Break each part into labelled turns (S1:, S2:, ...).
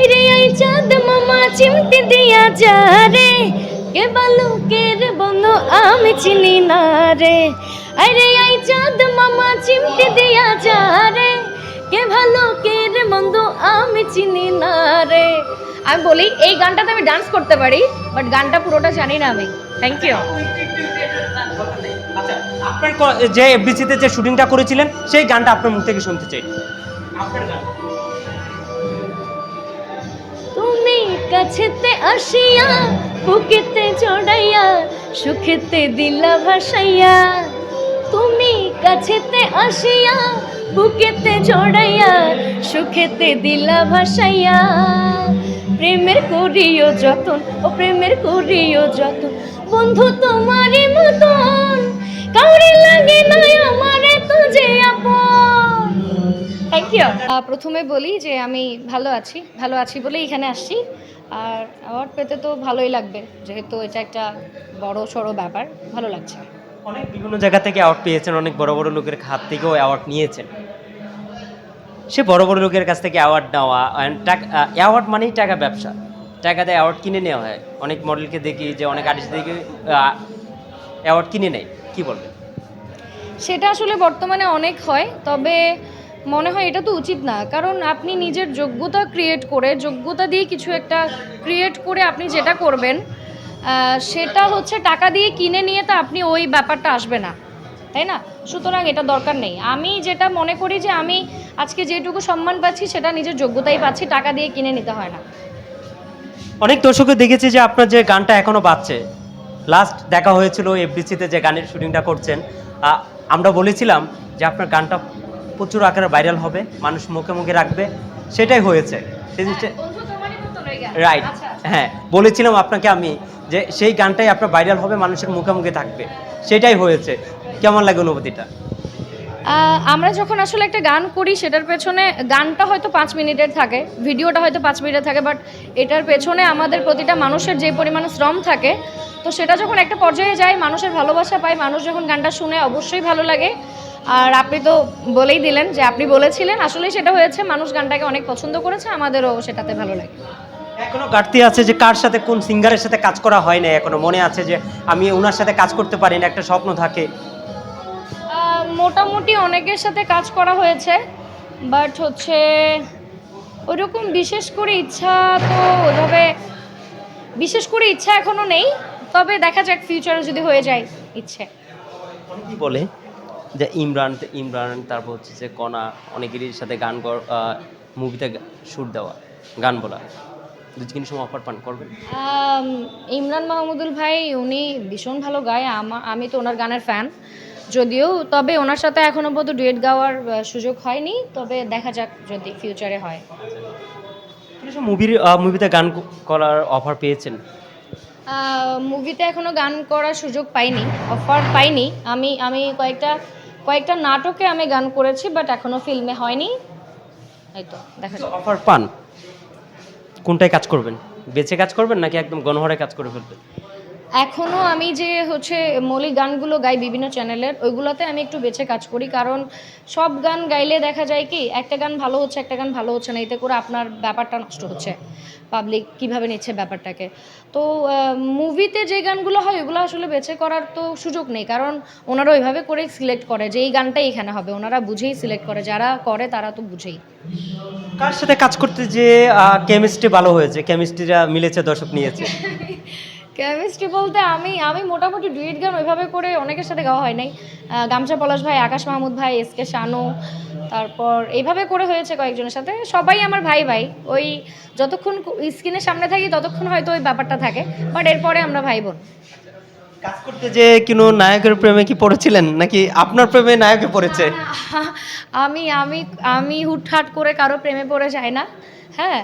S1: আরে আই চাঁদ মামা চিমটি দিয়া যা রে। কে বালু কে বন্ধু আমি চিনি না রে। আরে আই চাঁদ মামা চিমটি দিয়া যা রে। কে ভালো কে রে বন্ধু আমি চিনি না রে। আমি বলি এই গানটাতে আমি ডান্স করতে পারি বাট গানটা পুরোটা জানি না আমি। থ্যাংক ইউ
S2: আচ্ছা আপনার যে এফবিসিতে যে শুটিংটা করেছিলেন সেই গানটা আপনার মুখ থেকে শুনতে চাই। আপনার গান।
S1: কাছেতে আসিয়া, বুকেতে চড়াইয়া, সুখেতে দিলা ভাসাইয়া। তুমি কাছেতে আসিয়া, বুকেতে চড়াইয়া, সুখেতে দিলা ভাসাইয়া। প্রেমের করিও যতন, ও প্রেমের করিও যতন। বন্ধু তোমারই মতন, কাউরে লাগে না আমারে থ্যাংক ইউ প্রথমে বলি যে আমি ভালো আছি ভালো আছি বলেই এখানে আসছি। আর অ্যাওয়ার্ড পেতে তো ভালোই লাগবে যেহেতু এটা একটা বড় সড়ো ব্যাপার ভালো লাগছে।
S2: অনেক বিভিন্ন জায়গা থেকে অ্যাওয়ার্ড পেয়েছেন অনেক বড় বড় লোকের হাত থেকেও অ্যাওয়ার্ড নিয়েছেন। সে বড় বড় লোকের কাছ থেকে অ্যাওয়ার্ড নেওয়া টাকা অ্যাওয়ার্ড মানেই টাকা ব্যবসা। টাকাতে অ্যাওয়ার্ড কিনে নেওয়া হয়। অনেক মডেলকে দেখি যে অনেক আর্টিস্ট দেখি অ্যাওয়ার্ড কিনে নেয়। কি বলবেন?
S1: সেটা আসলে বর্তমানে অনেক হয় তবে মনে হয় এটা তো উচিত না। কারণ আপনি নিজের যোগ্যতা ক্রিয়েট করে, যোগ্যতা দিয়ে কিছু একটা ক্রিয়েট করে আপনি যেটা করবেন সেটা হচ্ছে টাকা দিয়ে কিনে নিয়ে তো আপনি ওই ব্যাপারটা আসবে না। তাই না? সুতরাং এটা দরকার নেই। আমি যেটা মনে করি যে আমি আজকে যেটুকু সম্মান পাচ্ছি, সেটা নিজের যোগ্যতাই পাচ্ছি, টাকা দিয়ে কিনে নিতে হয় না।
S2: অনেক দর্শকও দেখেছি যে আপনার যে গানটা এখনও বাজছে। লাস্ট দেখা হয়েছিল এফডিসিতে যে গানের শুটিংটা করছেন। আমরা বলেছিলাম যে আপনার গানটা প্রচুর আকারে ভাইরাল হবে মানুষ মুখে মুখে রাখবে সেটাই হয়েছে। সেই জিনিসটা রাইট হ্যাঁ বলেছিলাম আপনাকে আমি যে সেই গানটাই আপনার ভাইরাল হবে মানুষের মুখে মুখে থাকবে। সেটাই হয়েছে। কেমন লাগে অনুভূতিটা?
S1: আমরা যখন আসলে একটা গান করি সেটার পেছনে গানটা হয়তো পাঁচ মিনিটের থাকে ভিডিওটা হয়তো পাঁচ মিনিটের থাকে বাট এটার পেছনে আমাদের প্রতিটা মানুষের যে পরিমাণে শ্রম থাকে তো সেটা যখন একটা পর্যায়ে যায় মানুষের ভালোবাসা পায় মানুষ যখন গানটা শুনে অবশ্যই ভালো লাগে। আর আপনি তো বলেই দিলেন যে আপনি বলেছিলেন। আসলেই সেটা হয়েছে মানুষ গানটাকে অনেক পছন্দ করেছে আমাদেরও সেটাতে ভালো লাগে।
S2: এখনও ঘাটতি আছে যে কার সাথে কোন সিঙ্গারের সাথে কাজ করা হয় না এখনও মনে আছে যে আমি ওনার সাথে কাজ করতে পারি না একটা স্বপ্ন থাকে।
S1: মোটামুটি অনেকের সাথে কাজ করা হয়েছে বাট হচ্ছে ওইরকম বিশেষ করে ইচ্ছা তো ওইভাবে বিশেষ করে ইচ্ছা এখনও নেই তবে দেখা যাক ফিউচারে যদি হয়ে যায় ইচ্ছে।
S2: বলে যে ইমরান ইমরান তারপর হচ্ছে যে কণা অনেকেরই সাথে গান মুভিতে সুর দেওয়া গান বলা। সময় অফার পান? করবেন?
S1: ইমরান মাহমুদুল ভাই উনি ভীষণ ভালো গায়। আমা- আমি তো ওনার গানের ফ্যান যদিও তবে ওনার সাথে এখনও পর্যন্ত ডুয়েট গাওয়ার সুযোগ হয়নি। তবে দেখা যাক যদি ফিউচারে হয়।
S2: মুভির মুভিতে গান করার অফার পেয়েছেন?
S1: মুভিতে এখনও গান করার সুযোগ পাইনি অফার পাইনি। আমি আমি কয়েকটা কয়েকটা নাটকে আমি গান করেছি বাট এখনও ফিল্মে হয়নি। এই দেখা যাক।
S2: অফার পান? কোনটায় কাজ করবেন? বেঁচে কাজ করবেন নাকি একদম গণহরে কাজ করে ফেলবেন?
S1: এখনও আমি যে হচ্ছে মৌলিক গানগুলো গাই বিভিন্ন চ্যানেলের ওইগুলোতে আমি একটু বেছে কাজ করি। কারণ সব গান গাইলে দেখা যায় কি একটা গান ভালো হচ্ছে একটা গান ভালো হচ্ছে না এতে করে আপনার ব্যাপারটা নষ্ট হচ্ছে। পাবলিক কীভাবে নিচ্ছে ব্যাপারটাকে। তো মুভিতে যে গানগুলো হয় ওইগুলো আসলে বেছে করার তো সুযোগ নেই। কারণ ওনারা ওইভাবে করেই সিলেক্ট করে যে এই গানটাই এখানে হবে। ওনারা বুঝেই সিলেক্ট করে। যারা করে তারা তো বুঝেই।
S2: কার সাথে কাজ করতে যে কেমিস্ট্রি ভালো হয়েছে? কেমিস্ট্রিটা মিলেছে দর্শক নিয়েছে।
S1: কেমিস্ট্রি বলতে আমি আমি মোটামুটি ডুয়েট গান ওইভাবে করে অনেকের সাথে গাওয়া হয় নাই। গামছা পলাশ ভাই আকাশ মাহমুদ ভাই এস কে শানু তারপর এইভাবে করে হয়েছে কয়েকজনের সাথে। সবাই আমার ভাই ভাই। ওই যতক্ষণ স্ক্রিনের সামনে থাকি ততক্ষণ হয়তো ওই ব্যাপারটা থাকে। বাট এরপরে আমরা ভাই বোন।
S2: কাজ করতে যে কোনো নায়কের প্রেমে কি পড়েছিলেন? নাকি আপনার প্রেমে নায়কে পড়েছে?
S1: আমি আমি আমি হুটহাট করে কারও প্রেমে পড়ে যাই না। হ্যাঁ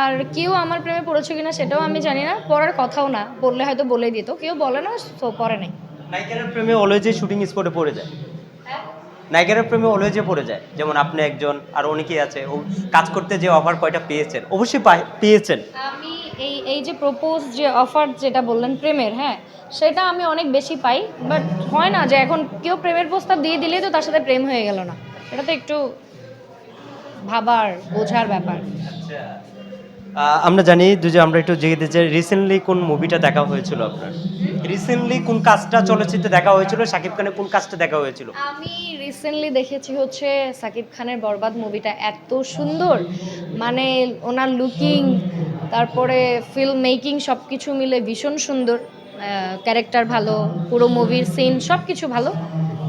S1: আর কেউ আমার প্রেমে পড়েছে কিনা সেটাও আমি জানি না। পড়ার কথাও না বললে হয়তো বলে দিত। কেউ বলে না তো পরে নেই।
S2: নায়িকার প্রেমে অলওয়েজে শুটিং স্পটে পড়ে যায়। নায়িকার প্রেমে অলওয়েজে পড়ে যায় যেমন আপনি একজন আর অনেকেই আছে ও কাজ করতে যে অফার কয়টা পেয়েছেন অবশ্যই পেয়েছেন।
S1: আমি এই এই যে প্রপোজ যে অফার যেটা বললেন প্রেমের হ্যাঁ সেটা আমি অনেক বেশি পাই। বাট হয় না যে এখন কেউ প্রেমের প্রস্তাব দিয়ে দিলেই তো তার সাথে প্রেম হয়ে গেল না। এটা তো একটু ভাবার বোঝার ব্যাপার।
S2: আহ, আমরা জানি যে আমরা একটু জেগে দিচ্ছি রিসেন্টলি কোন মুভিটা দেখা হয়েছিল আপনার? রিসেন্টলি কোন কাজটা চলচ্চিত্রে দেখা হয়েছিল? শাকিব খানের কোন কাজটা দেখা হয়েছিল?
S1: আমি রিসেন্টলি দেখেছি হচ্ছে সাকিব খানের বরবাদ মুভিটা এত সুন্দর। মানে ওনার লুকিং তারপরে ফিল্ম মেকিং সব কিছু মিলে ভীষণ সুন্দর। ক্যারেক্টার ভালো পুরো মুভির সিন সব কিছু ভালো।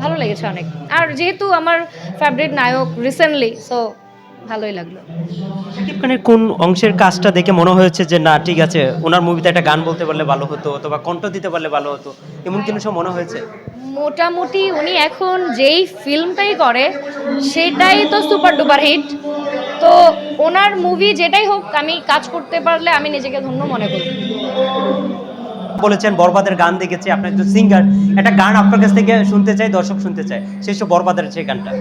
S1: ভালো লেগেছে অনেক। আর যেহেতু আমার ফেভারিট নায়ক রিসেন্টলি সো ভালোই লাগল।
S2: খানের কোন অংশের কাজটা দেখে মনে হয়েছে যে না ঠিক আছে ওনার মুভিতে একটা গান বলতে পারলে ভালো হতো অথবা কণ্ঠ দিতে পারলে ভালো হতো এমন কোনো সময় মনে হয়েছে?
S1: মোটামুটি উনি এখন যেই ফিল্মটাই করে সেটাই তো সুপার ডুপার হিট তো ওনার মুভি যেটাই হোক আমি কাজ করতে পারলে আমি নিজেকে ধন্য মনে করি।
S2: বলেছেন বরবাদের গান দেখেছি আপনি একজন সিঙ্গার একটা গান আপনার কাছ থেকে শুনতে চাই দর্শক শুনতে চাই সেই সব বরবাদের সেই গানটা।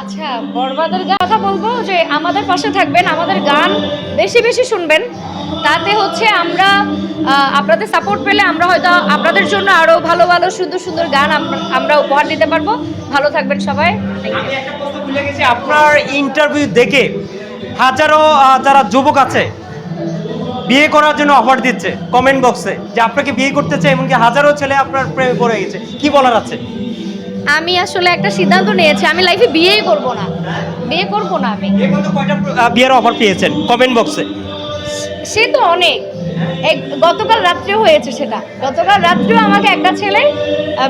S1: আচ্ছা বরবাদের কথা বলব যে আমাদের পাশে থাকবেন আমাদের গান বেশি বেশি শুনবেন। তাতে হচ্ছে আমরা আপনাদের সাপোর্ট পেলে আমরা হয়তো আপনাদের জন্য আরও ভালো ভালো সুন্দর সুন্দর গান আমরা- উপহার দিতে পারব। ভালো থাকবেন সবাই।
S2: আপনার ইন্টারভিউ দেখে হাজারো যারা যুবক আছে বিয়ে করার জন্য অফার দিচ্ছে কমেন্ট বক্সে যে আপনাকে বিয়ে করতে চাই এমনকি হাজারো ছেলে আপনার প্রেমে পড়ে গেছে। কি বলার আছে?
S1: আমি আসলে একটা সিদ্ধান্ত নিয়েছি আমি লাইফে বিয়েই করব না। বিয়ে করব না আমি।
S2: এ পর্যন্ত কয়টা বিয়ের অফার পেয়েছেন কমেন্ট বক্সে
S1: সে তো অনেক। এক- গতকাল রাত্রেও হয়েছে সেটা। গতকাল রাত্রেও আমাকে একটা ছেলে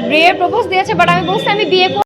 S1: বিয়ে প্রপোজ দিয়েছে বাট আমি বলছি আমি বিয়ে করব